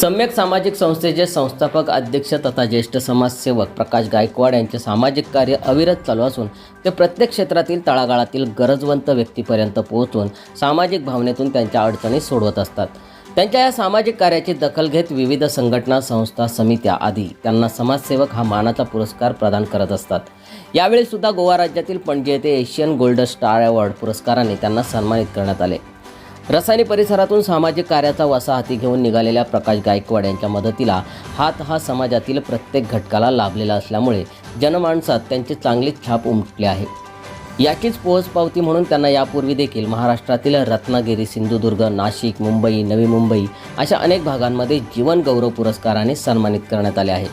सम्यक सामाजिक संस्थेचे संस्थापक अध्यक्ष तथा ज्येष्ठ समाजसेवक प्रकाश गायकवाड यांचे सामाजिक कार्य अविरत चालू असून ते प्रत्येक क्षेत्रातील तळागाळातील गरजवंत व्यक्तीपर्यंत पोहोचून सामाजिक भावनेतून त्यांच्या अडचणी सोडवत असतात. त्यांच्या या सामाजिक कार्याची दखल घेत विविध संघटना संस्था समित्या आदी त्यांना समाजसेवक हा मानाचा पुरस्कार प्रदान करत असतात. यावेळी सुद्धा गोवा राज्यातील पणजी येथे एशियन गोल्ड स्टार अवॉर्ड पुरस्काराने त्यांना सन्मानित करण्यात आले. रसायनी परिसरातून सामाजिक कार्याचा वसा हाती घेऊन निघालेल्या प्रकाश गायकवाड यांच्या मदतीला हात हा समाजातील प्रत्येक घटकाला लाभलेला असल्यामुळे जनमानसात त्यांची चांगलीच छाप उमटली आहे. याचीच पोहोचपावती म्हणून त्यांना यापूर्वी देखील महाराष्ट्रातील रत्नागिरी सिंधुदुर्ग नाशिक मुंबई नवी मुंबई अशा अनेक भागांमध्ये जीवन गौरव पुरस्काराने सन्मानित करण्यात आले आहे.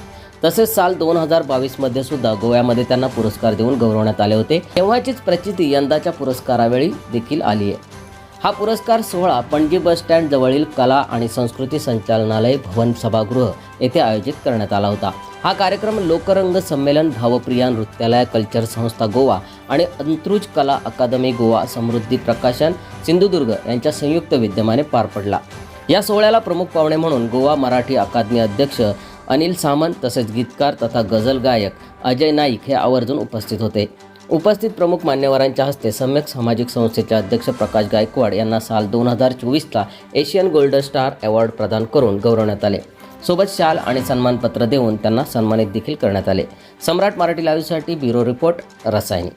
तसेच साल दोन हजार बावीसमध्ये सुद्धा गोव्यामध्ये त्यांना पुरस्कार देऊन गौरवण्यात आले होते. तेव्हाचीच प्रचिती यंदाच्या पुरस्कारावेळी देखील आली आहे. हा पुरस्कार सोहळा पणजी बस स्टँड जवळील कला आणि संस्कृती संचालनालय भवन सभागृह येथे आयोजित करण्यात आला होता. हा कार्यक्रम लोकरंग संमेलन भावप्रिया नृत्यालय कल्चर संस्था गोवा आणि अंतरुज कला अकादमी गोवा समृद्धी प्रकाशन सिंधुदुर्ग यांच्या संयुक्त विद्यमाने पार पडला. या सोहळ्याला प्रमुख पाहुणे म्हणून गोवा मराठी अकादमी अध्यक्ष अनिल सामंत तसेच गीतकार तथा गझल गायक अजय नाईक हे आवर्जून उपस्थित होते. उपस्थित प्रमुख मान्यवरांच्या हस्ते सम्यक सामाजिक संस्थेचे अध्यक्ष प्रकाश गायकवाड यांना साल दोन हजार चोवीसला एशियन गोल्ड स्टार अवॉर्ड प्रदान करून गौरवण्यात आले. सोबत शाल आणि सन्मानपत्र देऊन त्यांना सन्मानित देखील करण्यात आले. सम्राट मराठी लाईव्हसाठी ब्युरो रिपोर्ट रसायनी.